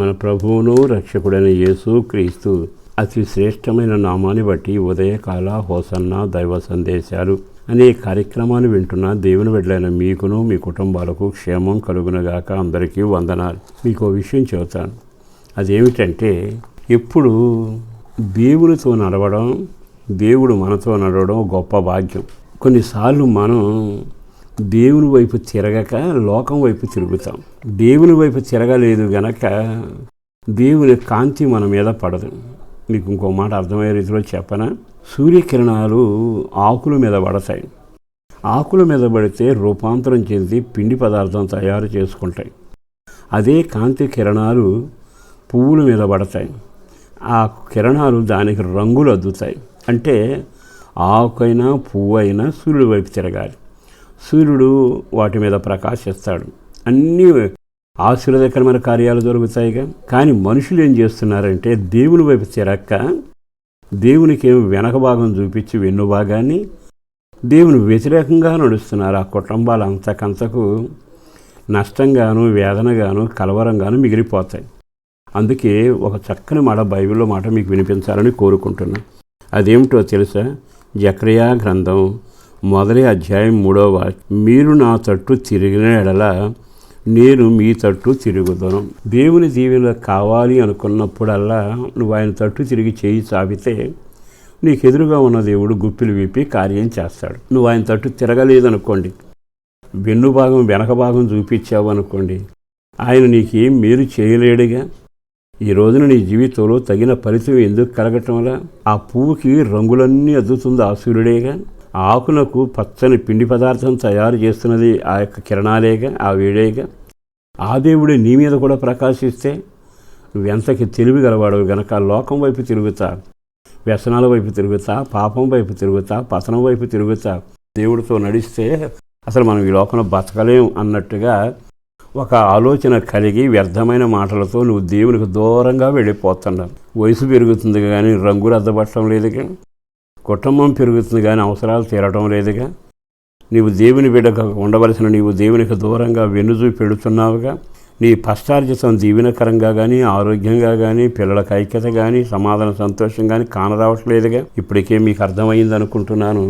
మన ప్రభువును రక్షకుడైన యేసు క్రీస్తు అతి శ్రేష్టమైన నామాన్ని బట్టి ఉదయకాల హోసన్న దైవ సందేశాలు అనే కార్యక్రమాన్ని వింటున్న దేవుని బిడ్డలైన మీకును మీ కుటుంబాలకు క్షేమం కలుగునగాక అందరికీ వందనాలు. మీకు విషయం చెబుతాను. అదేమిటంటే ఎప్పుడు దేవునితో నడవడం దేవుడు మనతో నడవడం గొప్ప భాగ్యం. కొన్నిసార్లు మనం దేవుని వైపు తిరగక లోకం వైపు తిరుగుతాం. దేవుని వైపు తిరగలేదు గనక దేవుని కాంతి మన మీద పడదు. మీకు ఇంకో మాట అర్థమయ్యే రీతిలో చెప్పనా? సూర్యకిరణాలు ఆకుల మీద పడతాయి. ఆకుల మీద పడితే రూపాంతరం చెంది పిండి పదార్థం తయారు చేసుకుంటాయి. అదే కాంతి కిరణాలు పువ్వుల మీద పడతాయి. ఆ కిరణాలు దానికి రంగులు అద్దుతాయి. అంటే ఆకైనా పువ్వు అయినా సూర్యుడి వైపు తిరగాలి. సూర్యుడు వాటి మీద ప్రకాశిస్తాడు. అన్నీ ఆశీర్వదకరమైన కార్యాలు జరుగుతాయిగా. కానీ మనుషులు ఏం చేస్తున్నారంటే దేవుని వైపు తిరక్క దేవునికి ఏమి వెనక భాగం చూపించి వెన్ను భాగాన్ని దేవుని వ్యతిరేకంగా నడుస్తున్నారు. ఆ కుటుంబాలు అంతకంతకు నష్టంగాను వేదనగాను కలవరంగాను మిగిలిపోతాయి. అందుకే ఒక చక్కని మాట బైబిల్లో మాట మీకు వినిపించాలని కోరుకుంటున్నాను అదేమిటో తెలుసా? జక్రియా గ్రంథం మొదటి అధ్యాయం మూడవ మీరు నా తట్టు తిరిగిన ఎడల నేను మీ తట్టు తిరుగుదను. దేవుని దీవెన కావాలి అనుకున్నప్పుడల్లా నువ్వు ఆయన తట్టు తిరిగి చేయి చాపితే నీకు ఎదురుగా ఉన్న దేవుడు గుప్పిలు విప్పి కార్యం చేస్తాడు. నువ్వు ఆయన తట్టు తిరగలేదనుకోండి. వెన్ను భాగం వెనక భాగం చూపించావు అనుకోండి. ఆయన నీకేం మేలు చేయలేడుగా? ఈ రోజున నీ జీవితంలో తగిన ఫలితం ఎందుకు కలగటంలా? ఆ పువ్వుకి రంగులన్నీ అద్దుతుంది ఆ సూర్యుడేగా ఆకునకు పచ్చని పిండి పదార్థం తయారు చేస్తున్నది ఆ యొక్క కిరణాలేగా ఆ వేడేగా. ఆ దేవుడే నీ మీద కూడా ప్రకాశిస్తే నువ్వెంతకి తెలివి గలవాడవు గనక లోకం వైపు తిరుగుతా వ్యసనాల వైపు తిరుగుతా పాపం వైపు తిరుగుతా పతనం వైపు తిరుగుతా. దేవుడితో నడిస్తే అసలు మనం ఈ లోకంలో బతకలేం అన్నట్టుగా ఒక ఆలోచన కలిగి వ్యర్థమైన మాటలతో నువ్వు దేవునికి దూరంగా వెళ్ళిపోతున్నావు వయసు పెరుగుతుంది కానీ రంగులు అద్దబట్టడం కానీ కుటుంబం పెరుగుతుంది కానీ అవసరాలు తీరడం లేదుగా. నీవు దేవుని బిడ్డగా ఉండవలసిన నీవు దేవునికి దూరంగా వెన్నుచూ పెడుతున్నావుగా. నీ పశ్చార్జితం దీవెనకరంగా కానీ ఆరోగ్యంగా కానీ పిల్లలకు ఐక్యత కానీ సమాధాన సంతోషం కానీ కానరావట్లేదుగా. ఇప్పటికే మీకు అర్థమైంది అనుకుంటున్నాను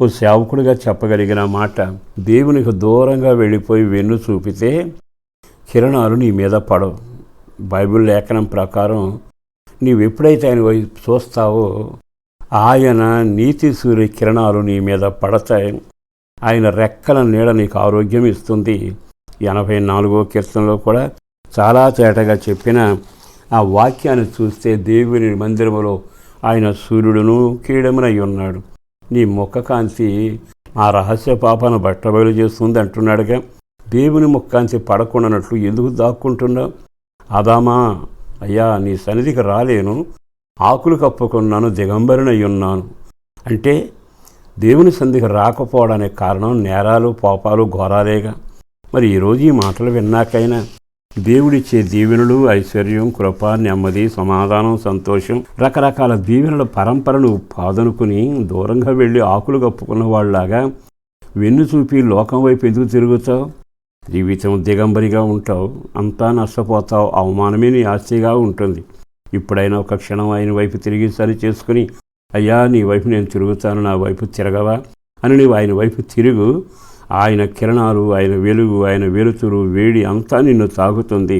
ఓ సేవకుడిగా చెప్పగలిగిన మాట దేవునికి దూరంగా వెళ్ళిపోయి వెన్ను చూపితే కిరణాలు నీ మీద పడవు. బైబిల్ లేఖనం ప్రకారం నీవు ఎప్పుడైతే ఆయన చూస్తావో ఆయన నీతి సూర్య కిరణాలు నీ మీద పడతాయి. ఆయన రెక్కల నీడ నీకు ఆరోగ్యం ఇస్తుంది. ఎనభై నాలుగో కీర్తనలో కూడా చాలా తేటగా చెప్పిన ఆ వాక్యాన్ని చూస్తే దేవుని మందిరములో ఆయన సూర్యుడును కీడమునై ఉన్నాడు నీ ముఖకాంతి ఆ రహస్య పాపను బట్టబయలు చేస్తుంది అంటున్నాడుగా. దేవుని ముఖకాంతి పడకుండానట్లు ఎందుకు దాక్కుంటున్నావు? అదామా అయ్యా నీ సన్నిధికి రాలేను. ఆకులు కప్పుకున్నాను దిగంబరినై ఉన్నాను అంటే దేవుని సంధికి రాకపోవడానికి కారణం నేరాలు పాపాలు ఘోరాలేగా. మరి ఈరోజు ఈ మాటలు విన్నాకైనా దేవుడిచ్చే దీవెనలు ఐశ్వర్యం కృప నెమ్మది సమాధానం సంతోషం రకరకాల దీవెనల పరంపరను పాదనుకుని దూరంగా వెళ్ళి ఆకులు కప్పుకున్న వాళ్ళలాగా వెన్ను చూపి లోకం వైపు ఎందుకు తిరుగుతావు? జీవితం దిగంబరిగా ఉంటావు. అంతా నష్టపోతావు. అవమానమే నీ ఆస్తిగా ఉంటుంది. ఇప్పుడైనా ఒక క్షణం ఆయన వైపు తిరిగి సరి చేసుకుని అయ్యా నీ వైపు నేను తిరుగుతాను నా వైపు తిరగవా? అని నీవు ఆయన వైపు తిరుగు ఆయన కిరణాలు ఆయన వెలుగు ఆయన వెలుతురు వేడి అంతా నిన్ను తాగుతుంది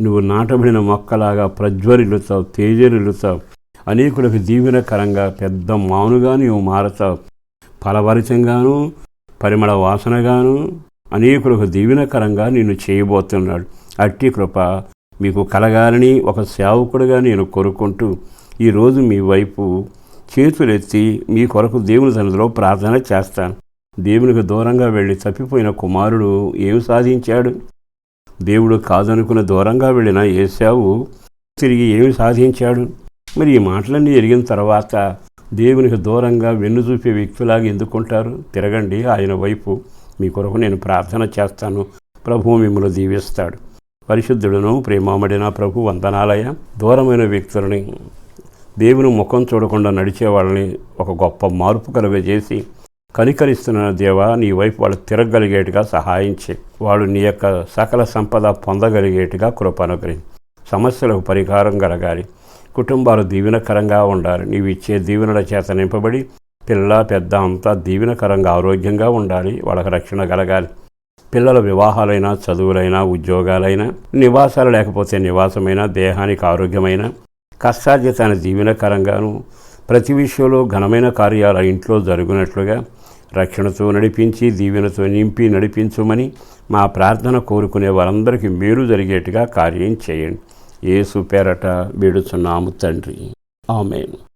నువ్వు నాటబడిన మొక్కలాగా ప్రజ్వరిల్లుతావు తేజరిల్లుతావు అనేకులకు దీవెనకరంగా పెద్ద మానుగా నీవు మారతావు. ఫలవరితంగాను పరిమళ వాసనగాను అనేకులకు దీవెనకరంగా నిన్ను చేయబోతున్నాడు. అట్టి కృప మీకు కలగాలని ఒక సేవకుడుగా నేను కోరుకుంటూ ఈరోజు మీ వైపు చేతులెత్తి మీ కొరకు దేవుని సన్నిధిలో ప్రార్థన చేస్తాను. దేవునికి దూరంగా వెళ్ళి తప్పిపోయిన కుమారుడు ఏమి సాధించాడు? దేవుడు కాదనుకున్న దూరంగా వెళ్ళిన ఏసావు తిరిగి ఏమి సాధించాడు? మరి ఈ మాటలన్నీ ఎరిగిన తర్వాత దేవునికి దూరంగా వెన్ను చూపే వ్యక్తులాగా ఎందుకుంటారు? తిరగండి ఆయన వైపు మీ కొరకు నేను ప్రార్థన చేస్తాను. ప్రభువు మిమ్మల్ని దీవిస్తాడు. పరిశుద్ధుడును ప్రేమామడిన ప్రభు వందనాలయ దూరమైన వ్యక్తులని దేవుని ముఖం చూడకుండా నడిచే వాళ్ళని ఒక గొప్ప మార్పు కలుగజేసి కనికరిస్తున్న దేవా నీ వైపు వాళ్ళు తిరగలిగేట్టుగా సహాయించి వాళ్ళు నీ యొక్క సకల సంపద పొందగలిగేట్టుగా కృప సమస్యలకు పరిహారం కలగాలి. కుటుంబాలు దీవెనకరంగా ఉండాలి. నీవు ఇచ్చే దీవెనల చేత నింపబడి పిల్ల పెద్ద అంతా దీవెనకరంగా ఆరోగ్యంగా ఉండాలి. వాళ్ళకి రక్షణ కలగాలి. పిల్లల వివాహాలైనా చదువులైనా ఉద్యోగాలైనా నివాసాలు లేకపోతే నివాసమైన దేహానికి ఆరోగ్యమైన కష్టార్జితాన్ని జీవనకరంగాను ప్రతి విషయంలో ఘనమైన కార్యాలు ఇంట్లో జరుగునట్లుగా రక్షణతో నడిపించి దీవెనతో నింపి నడిపించుమని మా ప్రార్థన కోరుకునే వారందరికీ మేలు జరిగేట్టుగా కార్యం చేయండి. ఏసు పేరట వేడుచున్నాము తండ్రి. ఆమెను.